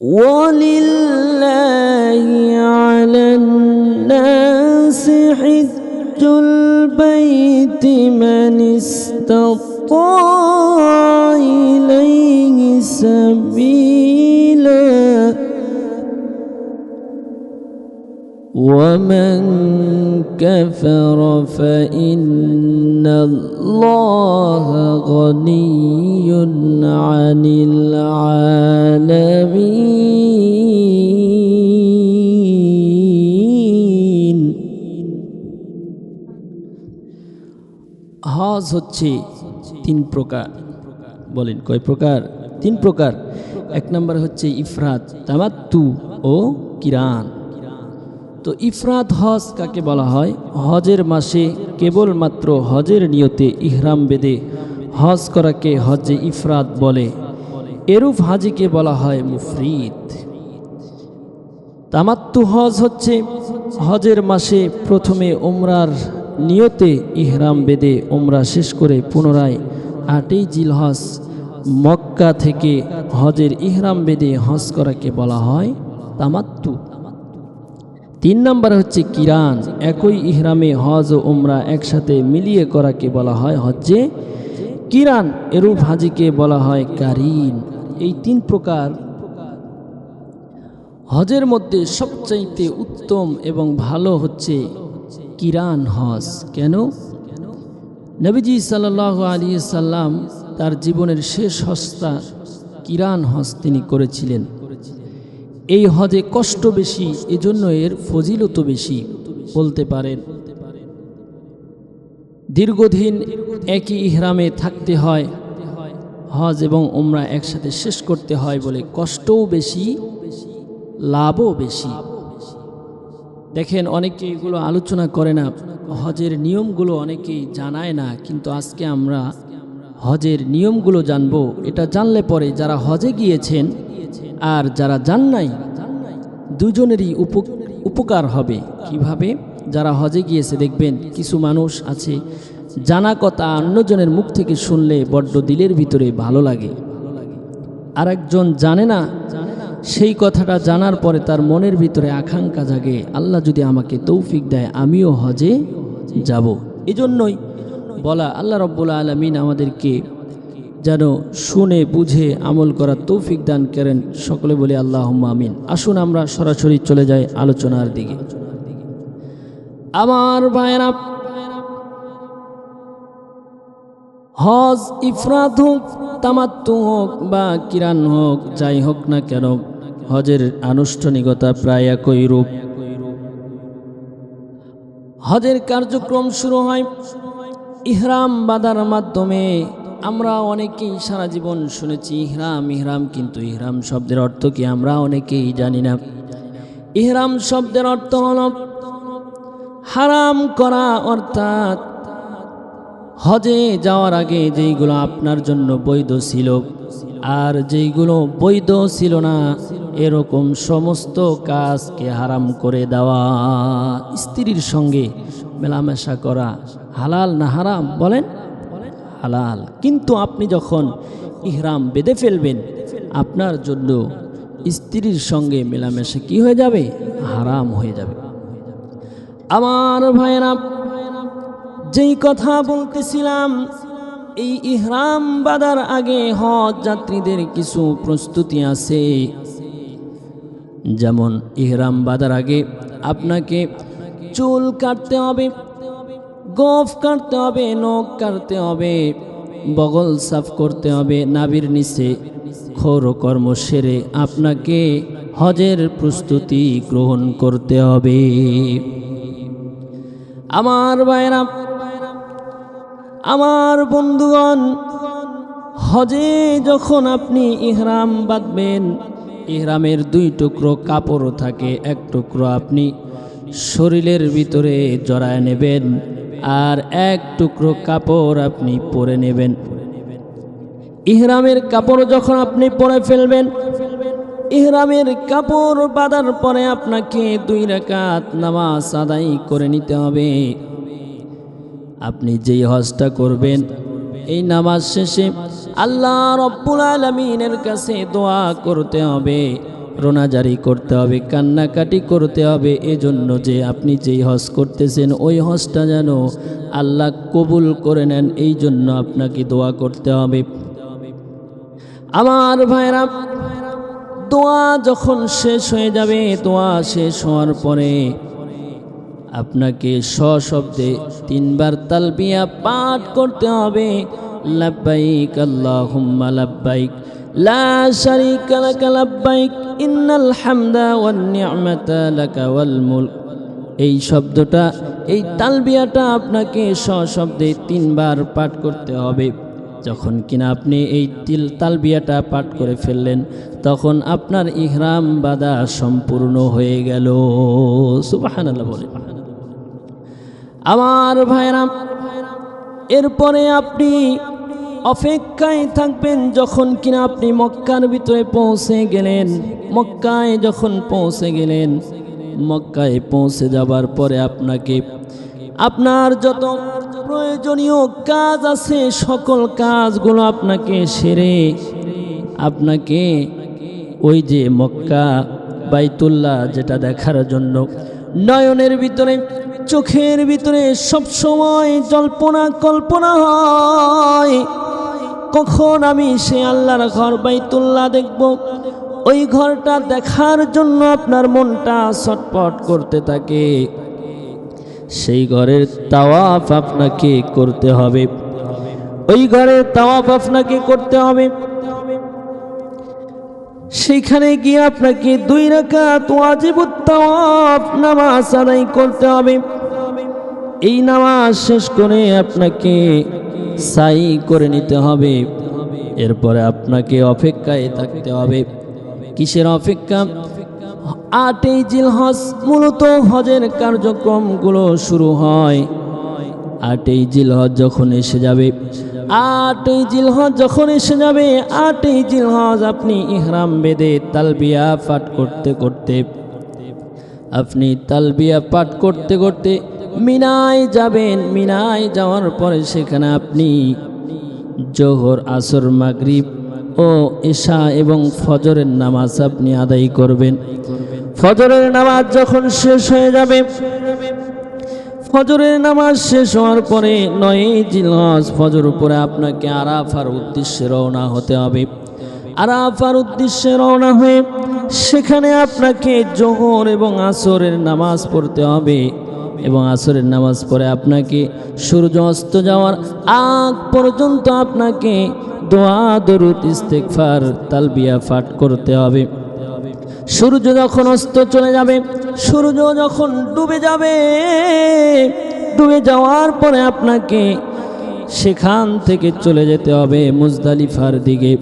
ولله على الناس حج البيت من استطاع ومن كفر فإن الله غني عن العالمين হজ হচ্ছে তিন প্রকার বলেন কয় প্রকার তিন প্রকার এক নম্বর হচ্ছে ইফরাত তামাত্তু ও কিরান তো ইফরাত হজ কাকে বলা হয়? হজের মাসে কেবলমাত্র হজের নিয়তে ইহরাম বেদে হজ করাকে হজে ইফরাত বলে। এরূপ হাজিকে বলা হয় মুফরিদ। তামাত্তু হজ হচ্ছে হজের মাসে প্রথমে ওমরার নিয়তে ইহরাম বেদে ওমরা শেষ করে পুনরায় আটই জিল হজ মক্কা থেকে হজের ইহরাম বেদে হজ করাকে বলা হয় তামাত্তু। তিন নম্বর হচ্ছে কিরান। একই ইহরামে হজ ও উমরা একসাথে মিলিয়ে করাকে বলা হয় হজ্জে। কিরান এরূপ হাজিকে বলা হয় কারিন। এই তিন প্রকার হজের মধ্যে সবচাইতে উত্তম এবং ভালো হচ্ছে কিরান হজ। কেন? নবীজি সাল্লাহ আলী সাল্লাম তার জীবনের শেষ হস্তা কিরান হজ তিনি করেছিলেন। এই হজে কষ্ট বেশি, এজন্য এর ফজিলত বেশি, বলতে পারেন। দীর্ঘদিন একই ইহরামে থাকতে হয়, হজ এবং ওমরা একসাথে শেষ করতে হয় বলে কষ্টও বেশি, লাভও বেশি। দেখেন, অনেকে এগুলো আলোচনা করে না, হজের নিয়মগুলো অনেকেই জানায় না, কিন্তু আজকে আমরা হজের নিয়মগুলো জানব। এটা জানলে পরে যারা হজে গিয়েছেন আর যারা যান নাই, দুজনেরই উপ- উপকার হবে। কীভাবে? যারা হজে গিয়েছে, দেখবেন কিছু মানুষ আছে জানা কথা অন্যজনের মুখ থেকে শুনলে বড্ড দিলের ভিতরে ভালো লাগে। আর একজন জানে না, সেই কথাটা জানার পরে তার মনের ভিতরে আকাঙ্ক্ষা জাগে, আল্লাহ যদি আমাকে তৌফিক দেয়, আমিও হজে যাব। এজন্যই বলা, আল্লাহ রব্বুল আলমিন আমাদেরকে যেন শুনে, বুঝে, আমল করার তৌফিক দান করেন সকলে বলে আল্লাহ আমিন। আসুন আমরা সরাসরি চলে যাই আলোচনার দিকে। আমার ভাইয়েরা, হজ ইফরাত হোক, তামাত্তু হোক বা কিরান হোক, যাই হোক না কেন, হজের আনুষ্ঠানিকতা প্রায় একই রূপ। হজের কার্যক্রম শুরু হয় ইহরাম বাঁধার মাধ্যমে। আমরা অনেকেই সারা জীবন শুনেছি ইহরাম ইহরাম কিন্তু ইহরাম শব্দের অর্থ কি আমরা অনেকেই জানি না। ইহরাম শব্দের অর্থ হল হারাম করা, অর্থাৎ হজে যাওয়ার আগে যেইগুলো আপনার জন্য বৈধ ছিল আর যেইগুলো বৈধ ছিল না, এরকম সমস্ত কাজকে হারাম করে দেওয়া। স্ত্রীর সঙ্গে মেলামেশা করা হালাল না হারাম বলেন? হালাল। কিন্তু আপনি যখন ইহরাম বেঁধে ফেলবেন, আপনার জন্য স্ত্রীর সঙ্গে মেলামেশা কি হয়ে যাবে? হারাম হয়ে যাবে। আমার ভাইয়েরা, যেই কথা বলতেছিলাম, এই ইহরাম বাদার আগে হজ যাত্রীদের কিছু প্রস্তুতি আছে। যেমন, ইহরাম বাদার আগে আপনাকে চুল কাটতে হবে গোফ কাটতে হবে, নখ কাটতে হবে, বগল সাফ করতে হবে নাবির নিচে খোর কর্ম সেরে আপনাকে হজের প্রস্তুতি গ্রহণ করতে হবে। আমার ভাইরা, আমার বন্ধুগণ, হজে যখন আপনি ইহরাম বাঁধবেন, ইহরামের দুই টুকরো কাপড় থাকে, এক টুকরো আপনি শরীরের ভিতরে জড়ায় নেবেন আর এক টুকরো কাপড় আপনি পরে নেবেন। ইহরামের কাপড় যখন আপনি পরে ফেলবেন, ইহরামের কাপড় বাঁধার পরে আপনাকে দুই রাকাত নামাজ আদায় করে নিতে হবে। আপনি যেই হজটা করবেন, এই নামাজ শেষে আল্লাহ রব্বুল আলমিনের কাছে দোয়া করতে হবে। রোনাজারি করতে হবে, কান্নাকাটি করতে হবে, এজন্য যে আপনি যেই হজ করতেছেন, ওই হজটা যেন আল্লাহ কবুল করে নেন, এই জন্য আপনাকে দোয়া করতে হবে। আমার ভাইরা, দোয়া যখন শেষ হয়ে যাবে, দোয়া শেষ হওয়ার পরে আপনাকে সশব্দে তিনবার তালবিয়া পাঠ করতে হবে। লাব্বাইক আল্লাহুম্মা লাব্বাইক। লাক লাব্বাইক, ইন্নাল হামদা ওয়ান নি'মাতা লাকা ওয়াল মুলক। এই শব্দটা, এই তালবিয়াটা আপনাকে সশব্দে তিনবার পাঠ করতে হবে। যখন কিনা আপনি এই তিল তালবিয়াটা পাঠ করে ফেললেন, তখন আপনার ইহরাম বাদা সম্পূর্ণ হয়ে গেল। সুবহানাল্লাহ বলে। আমার ভাইরাম এরপরে আপনি অপেক্ষায় থাকবেন যখন কিনা আপনি মক্কার ভিতরে পৌঁছে গেলেন। মক্কায় যখন পৌঁছে গেলেন, মক্কায় পৌঁছে যাবার পরে আপনাকে আপনার যত প্রয়োজনীয় কাজ আছে, সকল কাজগুলো আপনাকে সেরে আপনাকে ওই যে মক্কা বাইতুল্লাহ যেটা দেখার জন্য নয়নের ভিতরে, চোখের ভিতরে সব সময় জল্পনা কল্পনা হয়। কখন আমি সে আল্লাহর ঘর বাইতুল্লাহ দেখব? ওই ঘরটা দেখার জন্য আপনার মনটা ছটপট করতে থাকে। সেই ঘরের তাওয়াফ আপনাকে করতে হবে। ওই ঘরের তাওয়াফ আপনাকে করতে হবে। সেখানে গিয়ে আপনাকে দুই রাকাত ওয়াজিবুত তাওয়াফ নামাজ আদায় করতে হবে। এই নামাজ শেষ করে আপনাকে সাই করে নিতে হবে। এরপরে আপনাকে অপেক্ষায় থাকতে হবে। কিসের অপেক্ষা? আটই জিল হজ মূলত হজের কার্যক্রমগুলো শুরু হয়। আটই জিল হজ যখন এসে যাবে, আটই জিল হজ যখন এসে যাবে, আটই জিল হজ আপনি ইহরাম বেদে তালবিয়া পাঠ করতে করতে, আপনি তালবিয়া পাঠ করতে করতে মিনায় যাবেন, মিনায় যাওয়ার পরে সেখানে আপনি জোহর, আসর, মাগরিব ও এশা এবং ফজরের নামাজ আপনি আদায় করবেন। ফজরের নামাজ যখন শেষ হয়ে যাবে, ফজরের নামাজ শেষ হওয়ার পরে নয় জিলহজ ফজর উপরে আপনাকে আরাফার উদ্দেশ্যে রওনা হতে হবে। আরাফার উদ্দেশ্যে রওনা হয়ে সেখানে আপনাকে জোহর এবং আসরের নামাজ পড়তে হবে। এবং আসরের নামাজ পড়ে আপনাকে সূর্য অস্ত যাওয়ার আগ পর্যন্ত আপনাকে দোয়া, দরুদ ইস্তেকফার তালবিয়া পাঠ করতে হবে। সূর্য যখন অস্ত চলে যাবে, সূর্য যখন ডুবে যাবে, ডুবে যাওয়ার পরে আপনাকে সেখান থেকে চলে যেতে হবে মুজদালিফার দিকে।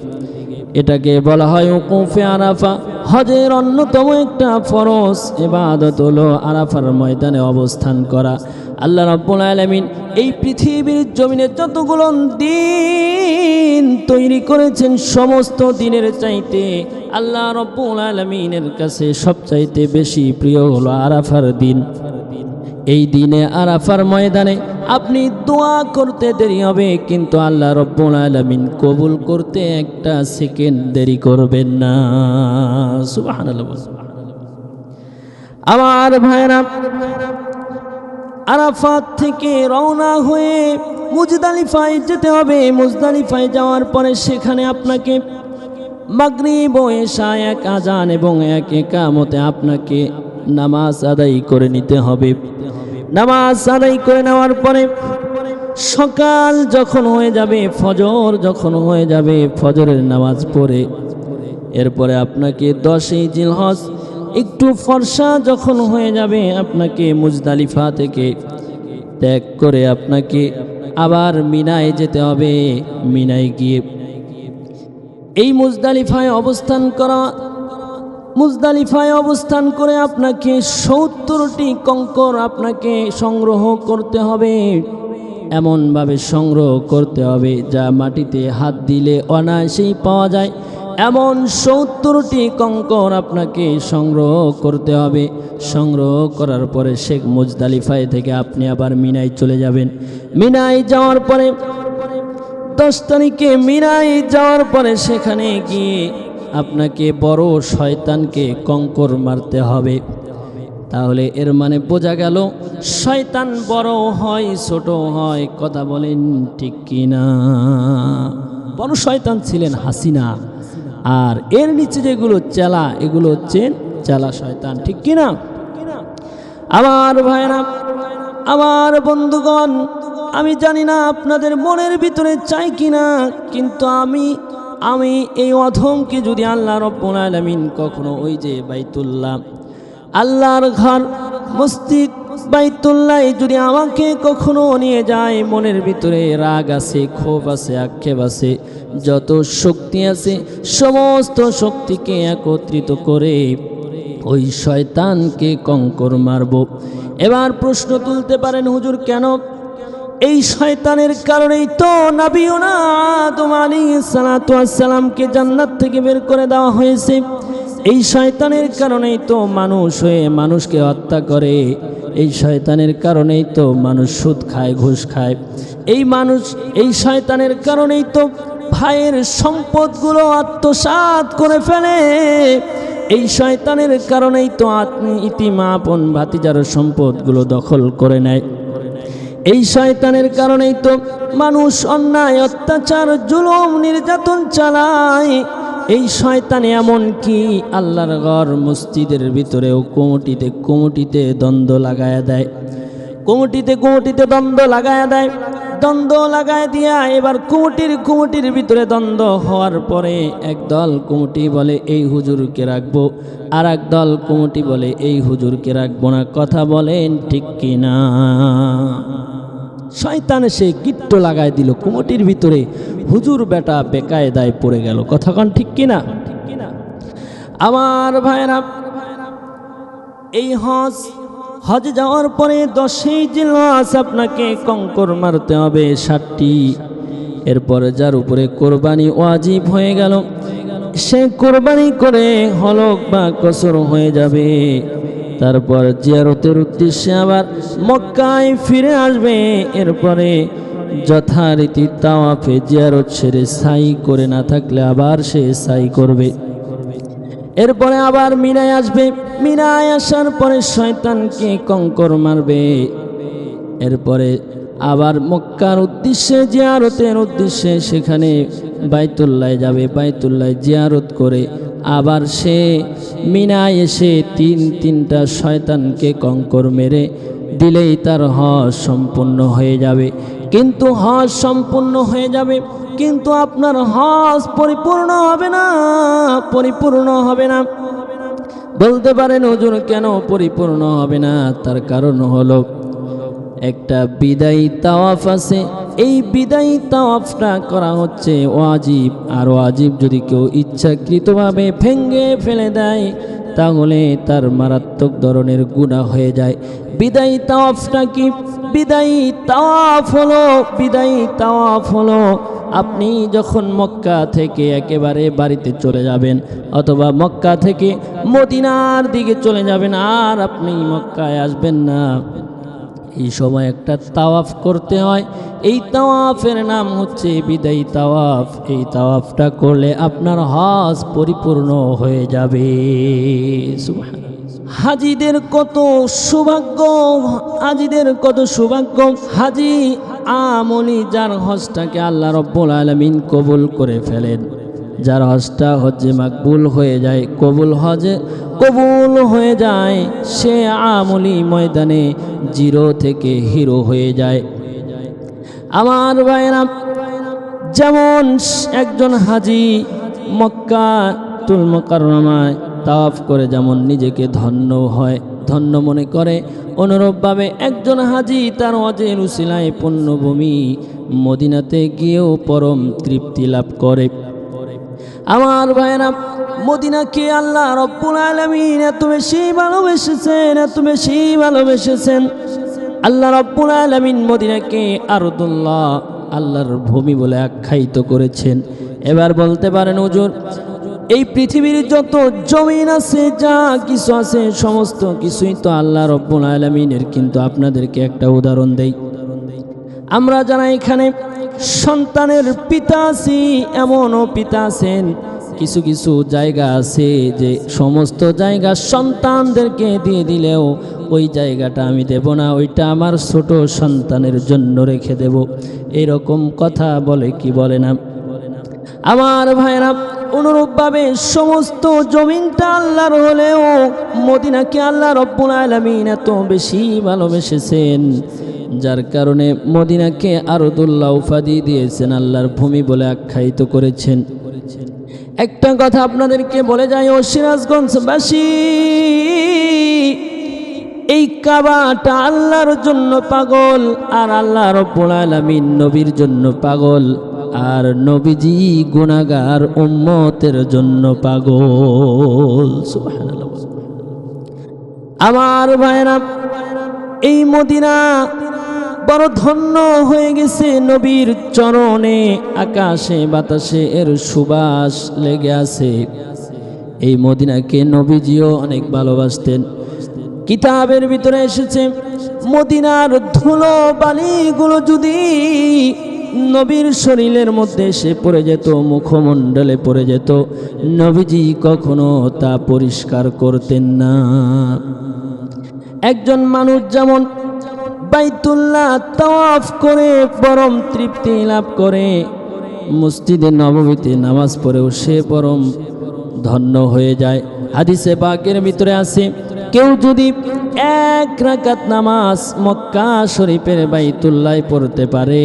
এটাকে বলা হয় উকুফে আরাফা। হজের অন্যতম একটা ফরজ এবাদত হলো আরাফার ময়দানে অবস্থান করা। আল্লাহ রব্বুল আলমিন এই পৃথিবীর জমিনে যতগুলো দিন তৈরি করেছেন, সমস্ত দিনের চাইতে আল্লাহ রব্বুল আলমিনের কাছে সবচাইতে বেশি প্রিয় হলো আরাফার দিন। এই দিনে আরাফার ময়দানে আপনি দোয়া করতে দেরি হবে, কিন্তু আল্লাহ রব্বুল আলমিন কবুল করতে একটা সেকেন্ড দেরি করবেন না। আমার ভাইরা, আরাফাত থেকে রওনা হয়ে মুজদালিফায় যেতে হবে। মুজদালিফায় যাওয়ার পরে সেখানে আপনাকে মাগরিব ও এশা এক আজান এবং এক একামতে আপনাকে নামাজ আদায় করে নিতে হবে। নামাজ আদায় করে নেওয়ার পরে সকাল যখন হয়ে যাবে, ফজর যখন হয়ে যাবে, ফজরের নামাজ পড়ে। এরপরে আপনাকে দশই জিলহজ, একটু ফর্সা যখন হয়ে যাবে, আপনাকে মুজদালিফা থেকে ত্যাগ করে আপনাকে আবার মিনায় যেতে হবে। মিনায় গিয়ে এই মুজদালিফায় অবস্থান করা মুজদালিফায় অবস্থান করে আপনাকে সত্তরটি কঙ্কর আপনাকে সংগ্রহ করতে হবে। এমনভাবে সংগ্রহ করতে হবে, যা মাটিতে হাত দিলে অনায়াসেই পাওয়া যায়। এমন সত্তরটি কঙ্কর আপনাকে সংগ্রহ করতে হবে। সংগ্রহ করার পরে শেখ মুজদালিফায় থেকে আপনি আবার মিনায় চলে যাবেন। মিনায় যাওয়ার পরে, দশ তারিখে মিনায় যাওয়ার পরে সেখানে গিয়ে আপনাকে বড় শয়তানকে কঙ্কর মারতে হবে। তাহলে এর মানে বোঝা গেল, শয়তান বড় হয়, ছোট হয়, কথা বলেন ঠিক কিনা? বড় শয়তান ছিলেন হাসিনা, আর এর নিচে যেগুলো চেলা, এগুলো হচ্ছে চেলা শয়তান, ঠিক কিনা? আমার ভাইরা আমার বন্ধুগণ, আমি জানি না আপনাদের মনের ভিতরে চাই কিনা, কিন্তু আমি আমি এই অধমকে যদি আল্লাহ রব্বুল আলামিন কখনো ওই যে বাইতুল্লাহ, আল্লাহর ঘর, মসজিদ, বাইতুল্লাহ যদি আমাকে কখনো নিয়ে যায়, মনের ভিতরে রাগ আছে, ক্ষোভ আছে, আক্ষেপ আছে, যত শক্তি আছে, সমস্ত শক্তিকে একত্রিত করে ওই শয়তানকে কঙ্কর মারব। এবার প্রশ্ন তুলতে পারেন, হুজুর কেন এই শয়তানের কারণেই তো নাবিউনা আদম আলী সালাতামকে জান্নাত থেকে বের করে দেওয়া হয়েছে। এই শয়তানের কারণেই তো মানুষ হয়ে মানুষকে হত্যা করে। এই শয়তানের কারণেই তো মানুষ সুদ খায়, ঘুষ খায়। এই মানুষ, এই শয়তানের কারণেই তো ভাইয়ের সম্পদগুলো আত্মসাৎ করে ফেলে। এই শয়তানের কারণেই তো আত্মী ইতিমাপন ভাতিজার সম্পদগুলো দখল করে নেয়। এই শয়তানের কারণেই তো মানুষ অন্যায়, অত্যাচার, জুলুম, নির্যাতন চালায়। এই শয়তানে এমন কি? আল্লাহর ঘর মসজিদের ভিতরেও কোমটিতে কোমটিতে দ্বন্দ্ব লাগায়া দেয়। কোমটিতে কোমটিতে দ্বন্দ্ব লাগায়া দেয়। দ্বন্দ্ব লাগায় দিয়া, এবার কুমটির কুমটির ভিতরে দ্বন্দ্ব হওয়ার পরে একদল কুমটি বলে, এই হুজুরকে রাখব। আর একদল কুমটি বলে, এই হুজুরকে রাখব না। কথা বলেন ঠিক কিনা? শয়তান সে গিট্ট লাগায় দিল কুমটির ভিতরে। হুজুর বেটা বেকায় দায় পড়ে গেল। কথাক্ষণ ঠিক কিনা? আমার ভাইরা, এই হজ হজ যাওয়ার পরে দশই জিলাস আপনাকে কঙ্কর মারতে হবে ষাটটি। এরপরে যার উপরে কোরবানি ওয়াজিব হয়ে গেল, সে কোরবানি করে হলক বা কসর হয়ে যাবে। তারপর জিয়ারতের উদ্দেশ্যে আবার মক্কায় ফিরে আসবে। এরপরে যথারীতি তাওয়াফে জিয়ারত সেরে সাই করে না থাকলে আবার সে সাই করবে। এরপরে আবার মিনায় আসবে। মিনায় আসার পরে শয়তানকে কঙ্কর মারবে। এরপরে আবার মক্কার উদ্দেশ্যে, জিয়ারতের উদ্দেশ্যে সেখানে বাইতুল্লায় যাবে। বাইতুল্লায় জিয়ারত করে আবার সে মিনায় এসে তিন, তিনটা শয়তানকে কঙ্কর মেরে দিলেই তার হজ সম্পূর্ণ হয়ে যাবে। কিন্তু হজ সম্পূর্ণ হয়ে যাবে, কিন্তু আপনার হজ পরিপূর্ণ হবে না, পরিপূর্ণ হবে না। বলতে পারেন, হুজুর, কেন পরিপূর্ণ হবে না? তার কারণ হলো, একটা বিদায়ী তাওয়াফ আছে। এই বিদায়ী তাওয়াফটা করা হচ্ছে ওয়াজিব। আর ওয়াজিব যদি কেউ ইচ্ছাকৃতভাবে ভেঙ্গে ফেলে দেয়, তাহলে তার মারাত্মক ধরনের গুণা হয়ে যায়। বিদায়ী তাওয়াফটা কি বিদায়ী তাওয়াফ হলো, বিদায়ী তাওয়াফ হলো। আপনি যখন মক্কা থেকে একেবারে বাড়িতে চলে যাবেন অথবা মক্কা থেকে মদিনার দিকে চলে যাবেন, আর আপনি মক্কায় আসবেন না। এই সময় একটা তাওয়াফ করতে হয়। এই তাওয়াফের নাম হচ্ছে বিদায়ী তাওয়াফ। এই তাওয়াফটা করলে আপনার হজ পরিপূর্ণ হয়ে যাবে। সুবহান হাজিদের কত সৌভাগ্য, হাজিদের কত সৌভাগ্য। হাজি আমলি যার হজটাকে আল্লাহ রব্বুল আলমিন কবুল করে ফেলেন। যার হজটা হজ্জে মাকবুল হয়ে যায়, কবুল হজে কবুল হয়ে যায়, সে আমলি ময়দানে জিরো থেকে হিরো হয়ে যায়। আমার ভাইরা যেমন একজন হাজি মক্কা তুল মকারমায় তাওয়াফ করে যেমন নিজেকে ধন্য হয়, ধন্য মনে করে। অনুরূপভাবে একজন হাজি তার অজের উসিলায় পুণ্যভূমি মদিনাতে গিয়েও পরম তৃপ্তি লাভ করে। আমার ভাইরা মদিনাকে আল্লাহ রব্বুল আলমিন এত বেশি ভালোবেসেছেন, এত বেশি ভালোবেসেছেন। আল্লাহ রব্বুল আলমিন মদিনাকে আরদুল্লাহ, আল্লাহর ভূমি বলে আখ্যায়িত করেছেন। এবার বলতে পারেন, হুজুর এই পৃথিবীর যত জমিন আছে, যা কিছু আছে, সমস্ত কিছুই তো আল্লাহ রব্বুল আলমিনের। কিন্তু আপনাদেরকে একটা উদাহরণ দেই। আমরা যারা এখানে সন্তানের পিতা আছি, এমনও পিতা আছেন, কিছু কিছু জায়গা আছে যে সমস্ত জায়গা সন্তানদেরকে দিয়ে দিলেও ওই জায়গাটা আমি দেব না, ওইটা আমার ছোট সন্তানের জন্য রেখে দেব। এরকম কথা বলে কি বলে না? আমার ভাইরা অনুরূপভাবে সমস্ত জমিনটা আল্লাহর হলেও মদিনাকে আল্লাহ রব্বুল আলমিন এত বেশি ভালোবেসেছেন। যার কারণে মদিনাকে আরদুল্লাহ উপাধি দিয়েছেন, আল্লাহর ভূমি বলে আখ্যায়িত করেছেন। একটা কথা আপনাদেরকে বলে যায়, ও সিরাজগঞ্জবাসী, এই কাবাটা আল্লাহর জন্য পাগল আর আল্লাহ রব্বুল আলামিন নবীর জন্য পাগল। আর নবীজি গুনাগার উম্মতের জন্য পাগল। আমার ভাইরা এই মদিনা বড় ধন্য হয়ে গেছে নবীর চরণে, আকাশে বাতাসে এর সুবাস লেগে আছে। এই মদিনাকে নবীজিও অনেক ভালোবাসতেন। কিতাবের ভিতরে এসেছে, মদিনার ধুলো বালিগুলো যদি নবীর শরীরের মধ্যে এসে পড়ে যেত, মুখমণ্ডলে পড়ে যেত। নবীজি কখনো তা পরিষ্কার করতেন না। একজন মানুষ যেমন বাইতুল্লাহ তাওয়াফ করে, পরম তৃপ্তি লাভ করে, মসজিদে নবমীতে নামাজ পড়েও সে পরম ধন্য হয়ে যায়। হাদিসে বাকের ভিতরে আছে, কেউ যদি এক রাকাত নামাজ মক্কা শরীফের বাইতুল্লাহ পড়তে পারে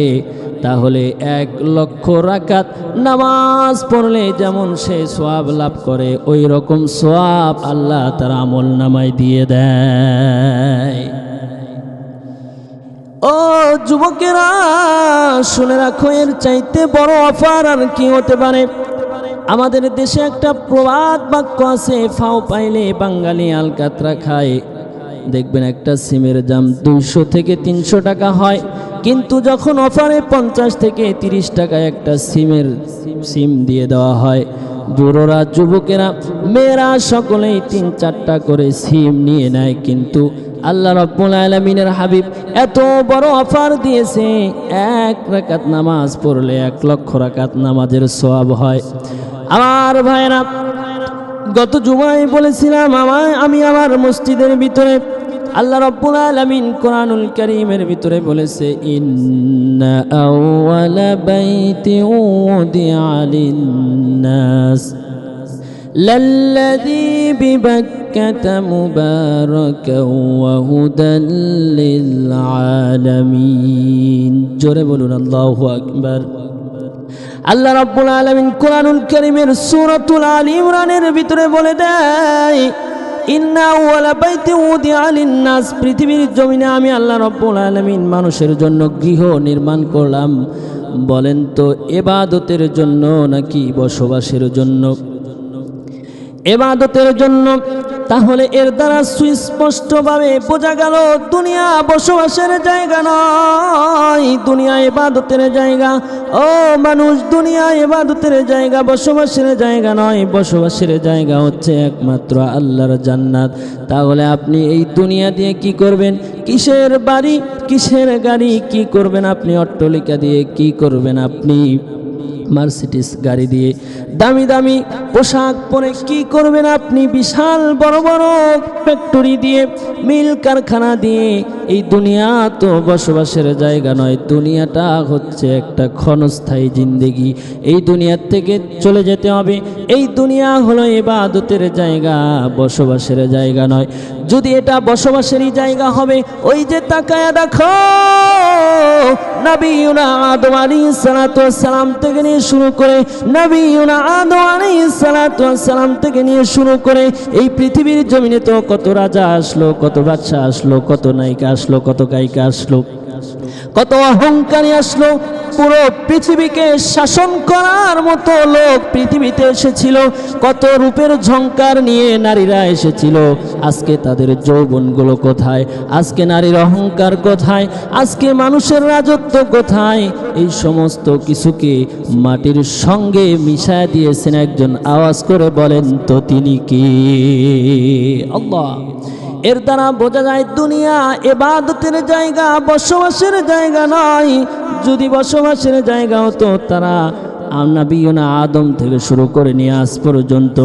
তাহলে এক লক্ষ রাকাত নামাজ পড়লে যেমন সে সোয়াব লাভ করে ওই রকম সোয়াব আল্লাহ তার আমল নামায় দিয়ে দেয়। ও যুবকেরা, শুনে রাখো, এর চাইতে বড় অফার আর কি হতে পারে? আমাদের দেশে একটা প্রবাদ বাক্য আছে, ফাও পাইলে বাঙালি আলকাতরা খায়। দেখবেন একটা সিমের দাম দুইশো থেকে তিনশো টাকা হয়। কিন্তু যখন অফারে পঞ্চাশ থেকে তিরিশ টাকায় একটা সিমের সিম দিয়ে দেওয়া হয়। বুড়োরা, যুবকেরা, মেয়েরা সকলেই তিন চারটা করে সিম নিয়ে নেয়। কিন্তু আল্লাহ রব্বুল আলমিনের হাবিব এত বড় অফার দিয়েছে, এক রাকাত নামাজ পড়লে এক লক্ষ রাকাত নামাজের সোয়াব হয়। আমার ভাইরা গত জুমায় বলেছিলাম আমায়, আমি আমার মসজিদের ভিতরে, আল্লাহ রব্বুল আলামিন কোরআনুল কারীমের ভিতরে বলেছে, ইন্না আউওয়ালা বাইতি উদিআ লিন-নাস লাল্লাযী বিবাক্কাতা মুবারাকাও ওয়া হুদাল লিল আলামিন। জোরে বলুন, আল্লাহু আকবার। আল্লাহ রাব্বুল আলামিন কোরআনুল কারীমের সূরাতুল আলী ইমরানের ভিতরে বলে দেয় পৃথিবীর জমিনে আমি আল্লাহ রাব্বুল আলামিন মানুষের জন্য গৃহ নির্মাণ করলাম। বলেন তো, এবাদতের জন্য নাকি বসবাসের জন্য? এবাদতের জন্য তাহলে এর দ্বারা সুস্পষ্টভাবে বোঝা গেল, দুনিয়া বসবাসের জায়গা নয়, দুনিয়া এবাদতের জায়গা। ও মানুষ, দুনিয়া এবাদতের জায়গা, বসবাসের জায়গা নয়, বসবাসের জায়গা হচ্ছে একমাত্র আল্লাহর জান্নাত। তাহলে আপনি এই দুনিয়া দিয়ে কি করবেন? কিসের বাড়ি, কিসের গাড়ি, কি করবেন আপনি? অট্টলিকা দিয়ে কি করবেন আপনি? মার্সিডিস গাড়ি দিয়ে। দামি দামি পোশাক পরে কি করবেন আপনি? বিশাল বড় বড় ফ্যাক্টরি দিয়ে, মিল কারখানা দিয়ে। এই দুনিয়া তো বসবাসের জায়গা নয়, দুনিয়াটা হচ্ছে একটা ক্ষণস্থায়ী জিন্দেগি। এই দুনিয়ার থেকে চলে যেতে হবে। এই দুনিয়া হলো এবাদতের জায়গা, বসবাসের জায়গা নয়। যদি এটা বসবাসেরই জায়গা হবে, ওই যে তাকায়া দেখো সালাম থেকে নিয়ে শুরু করে সালাম থেকে নিয়ে শুরু করে, এই পৃথিবীর জমিনে তো কত রাজা আসলো, কত বাচ্চা আসলো, কত নায়িকা আসলো, কত গায়িকা আসলো, কত অহংকারী আসলো, পুরো পৃথিবীকে শাসন করার মতো লোক পৃথিবীতে এসেছিল, কত রূপের ঝংকার নিয়ে নারীরা এসেছিল, আজকে তাদের যৌবনগুলো কোথায়, আজকে নারীর অহংকার কোথায়, আজকে মানুষের রাজত্ব কোথায়, এই সমস্ত কিছুকে মাটির সঙ্গে মিশায় দিয়েছেন একজন আওয়াজ করে বলেন, তো তিনি কি? আল্লাহ। এর দ্বারা বোঝা যায় দুনিয়া এবাদতের জায়গা, বসবাসের জায়গা নয়। যদি বসবাসের জায়গা হতো, তারা নবীনা আদম থেকে শুরু করে নিয়ে আজ পর্যন্ত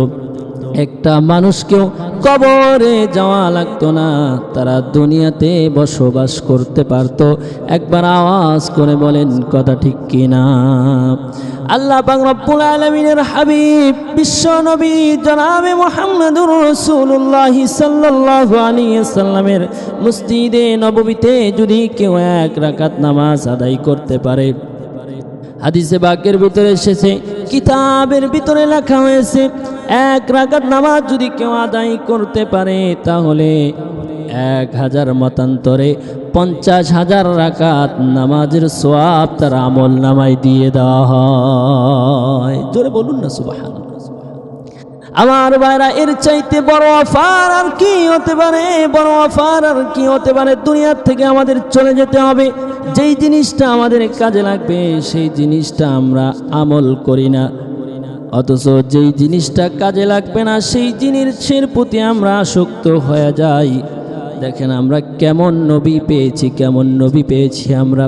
একটা মানুষকেও কবরে যাওয়া লাগতো না। তারা দুনিয়াতে বসবাস করতে পারত। একবার আওয়াজ করে বলেন, কথা ঠিক কিনা আল্লাহ রব্বুল আলামিনের হাবিব বিশ্ব নবী জনাবে মুহাম্মদুর রাসূলুল্লাহ সাল্লাল্লাহু আলাইহি সাল্লামের মসজিদে নববীতে যদি কেউ এক রাকাত নামাজ আদায় করতে পারে হাদিসে বাক্যের ভিতরে এসেছে, কিতাবের ভিতরে লেখা হয়েছে, এক রাকাত নামাজ যদি কেউ আদায় করতে পারে, তাহলে এক হাজার মতান্তরে পঞ্চাশ হাজার রাকাত নামাজের সোয়াব তার আমল নামায় দিয়ে দেওয়া হয়। জোরে বলুন না সুবাহ আমার ভাইরা, এর চাইতে বড় অফার আর কি হতে পারে? বড় অফার আর কি হতে পারে? দুনিয়ার থেকে আমাদের চলে যেতে হবে। যেই জিনিসটা আমাদের কাজে লাগবে, সেই জিনিসটা আমরা আমল করি না। অথচ যেই জিনিসটা কাজে লাগবে না, সেই জিনিসের প্রতি আমরা আসক্ত হয়ে যাই। দেখেন আমরা কেমন নবী পেয়েছি, কেমন নবী পেয়েছি আমরা।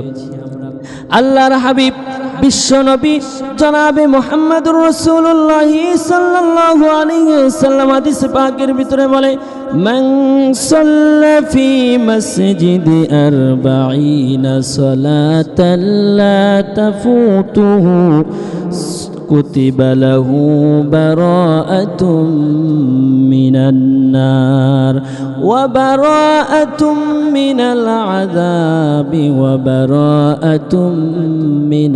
আল্লাহর হাবিব বিশ্ব নবী জনাবে মোহাম্মদুর রসুল্লাহ সাল্লাল্লাহু আলাইহি সাল্লাম হাদিস পাকের ভিতরে বলে, মান সাল্লা ফি মসজিদি আরবাঈনা তাফুতুহু। كتب له براءة من النار وبراءة من العذاب وبراءة من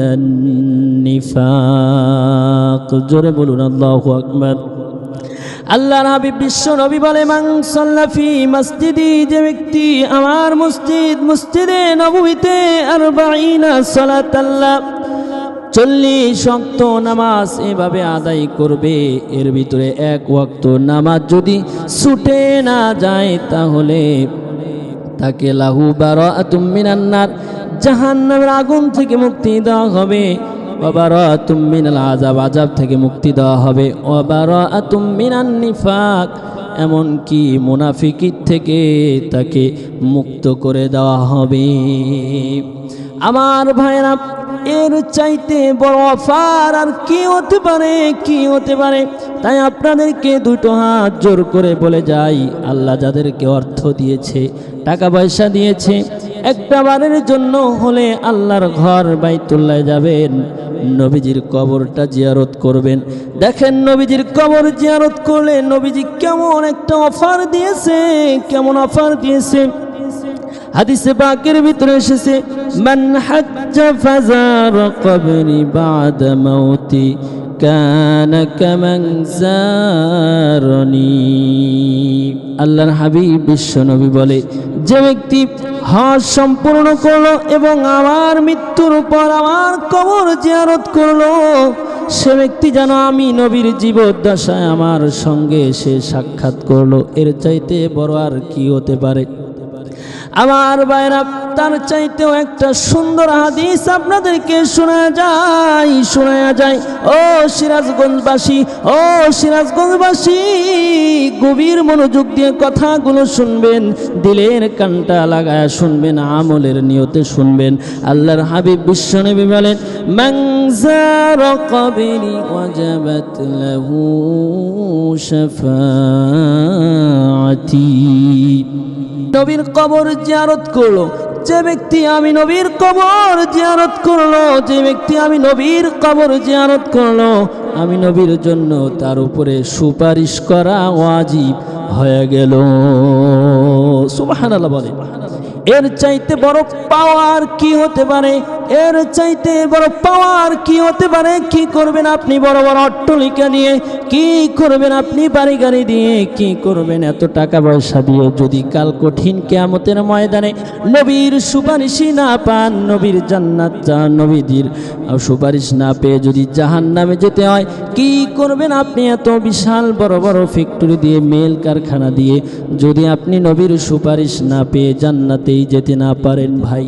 النفاق জোরে বলুন আল্লাহু আকবার আল্লাহ নবী বিশ্ব নবী বলে মাংসল্লাফি মসজিদি যে ব্যক্তি আমার মসজিদ মসজিদে নবীতে আর বাইনা সালাত আল্লাহ চল্লিশ শক্ত নামাজ এভাবে আদায় করবে। এর ভিতরে এক ওয়াক্ত নামাজ যদি ছুটে না যায়, তাহলে তাকে লাহু বারো আতুমিনান্নার জাহান নামের আগুন থেকে মুক্তি দেওয়া হবে। ওবার আতুমিনাল আজাব আজাব থেকে মুক্তি দেওয়া হবে। ওবার আতুমিনান নিফাক, এমনকি মুনাফিকির থেকে তাকে মুক্ত করে দেওয়া হবে। আমার ভাইরা এর চাইতে বড় অফার আর কি হতে পারে, কি হতে পারে? তাই আপনাদেরকে দুটো হাত জোর করে বলে যাই। আল্লাহ যাদেরকে অর্থ দিয়েছে, টাকা পয়সা দিয়েছে, একটা বারের জন্য হলে আল্লাহর ঘর বাইতুল্লায় যাবেন, নবীজির কবরটা জিয়ারত করবেন। দেখেন নবীজির কবর জিয়ারত করলে নবীজি কেমন একটা অফার দিয়েছে, কেমন অফার দিয়েছে। হাদিসে পাকের ভিতরে এসেছে, মান হাজ্জা ফাজার কবরি বাদা মাউতি, কান কামান জারনি। আল্লাহর হাবিব বিশ্ব নবী বলে, যে ব্যক্তি হজ সম্পূর্ণ করল এবং আমার মৃত্যুর পর আমার কবর জিয়ারত করল, সে ব্যক্তি যেন আমি নবীর জীবদ্দশায় আমার সঙ্গে সে সাক্ষাৎ করল। এর চাইতে বড় আর কি হতে পারে? আমার বাইরা তার চাইতেও একটা সুন্দর হাদিস আপনাদেরকে শোনা যায় শোনা যায় ও সিরাজগঞ্জবাসী ও সিরাজগঞ্জবাসী, গভীর মনোযোগ দিয়ে কথাগুলো শুনবেন, দিলের কানটা লাগায় শুনবেন, আমলের নিয়তে শুনবেন। আল্লাহর হাবিব বিশ্বনবী বলেন মাংজার নবীর কবর জিয়ারত করল। যে ব্যক্তি আমি নবীর কবর জিয়ারত করল, যে ব্যক্তি আমি নবীর কবর জিয়ারত করল, আমি নবীর জন্য তার উপরে সুপারিশ করা ওয়াজিব হয়ে গেল। সুবহানাল্লাহ বলে। এর চাইতে বড় পাওয়ার কি হতে পারে? এর চাইতে বড় পাওয়ার কি হতে পারে? কি করবেন আপনি? বড় বড় অট্টলিকা দিয়ে কি করবেন আপনি? বাড়ি গাড়ি দিয়ে কি করবেন? এত টাকা পয়সা দিয়ে যদি কাল কঠিন কেয়ামতের ময়দানে নবীর সুপারিশই না পান, নবীর জান্নাত চান নবীদের সুপারিশ না পেয়ে যদি জাহান নামে যেতে হয়, কি করবেন আপনি? এত বিশাল বড় বড় ফ্যাক্টরি দিয়ে মেল কারখানা দিয়ে যদি আপনি নবীর সুপারিশ না পেয়ে জান্নাতেই যেতে না পারেন ভাই।